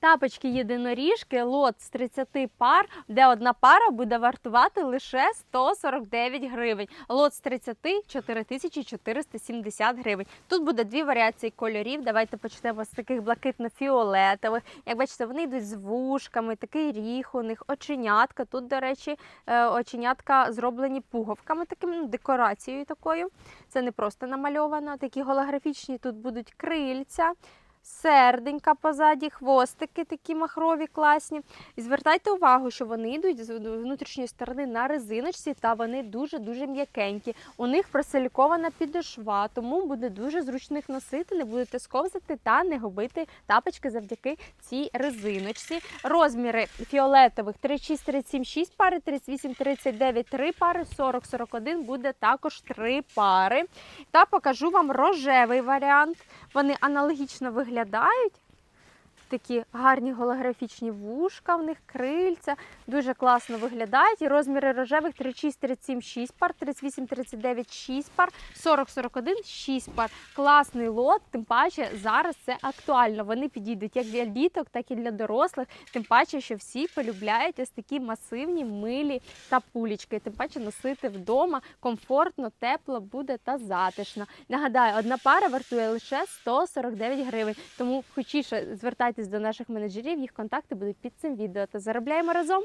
Тапочки єдиноріжки, лот з 30 пар, де одна пара буде вартувати лише 149 гривень. Лот з 30 4470 гривень. Тут буде дві варіації кольорів. Давайте почнемо з таких блакитно-фіолетових. Як бачите, вони йдуть з вушками, такий ріг у них, оченятка. Тут, до речі, е, оченятка зроблені пуговками, таким ну, декорацією такою. Це не просто намальовано. Такі голографічні тут будуть крильця. Серденька позаді, хвостики такі махрові, класні. І звертайте увагу, що вони йдуть з внутрішньої сторони на резиночці, та вони дуже-дуже м'якенькі. У них просилікована підошва, тому буде дуже зручно їх носити, не будете сковзати та не губити тапочки завдяки цій резиночці. Розміри фіолетових 36, 37, 6 пари, 38, 39, 3 пари, 40, 41 буде також 3 пари. Та покажу вам рожевий варіант. Вони аналогічно виглядають виглядають. Такі гарні голографічні вушка, в них крильця, дуже класно виглядають. І розміри рожевих 36, 37, 6 пар, 38, 39, 6 пар, 40, 41, 6 пар. Класний лот, тим паче зараз це актуально. Вони підійдуть як для діток, так і для дорослих. Тим паче, що всі полюбляють ось такі масивні, милі та пулічки. Тим паче носити вдома комфортно, тепло буде та затишно. Нагадаю, одна пара вартує лише 149 гривень. Тому хочіше звертайтесь до наших менеджерів, їх контакти будуть під цим відео. Та заробляємо разом.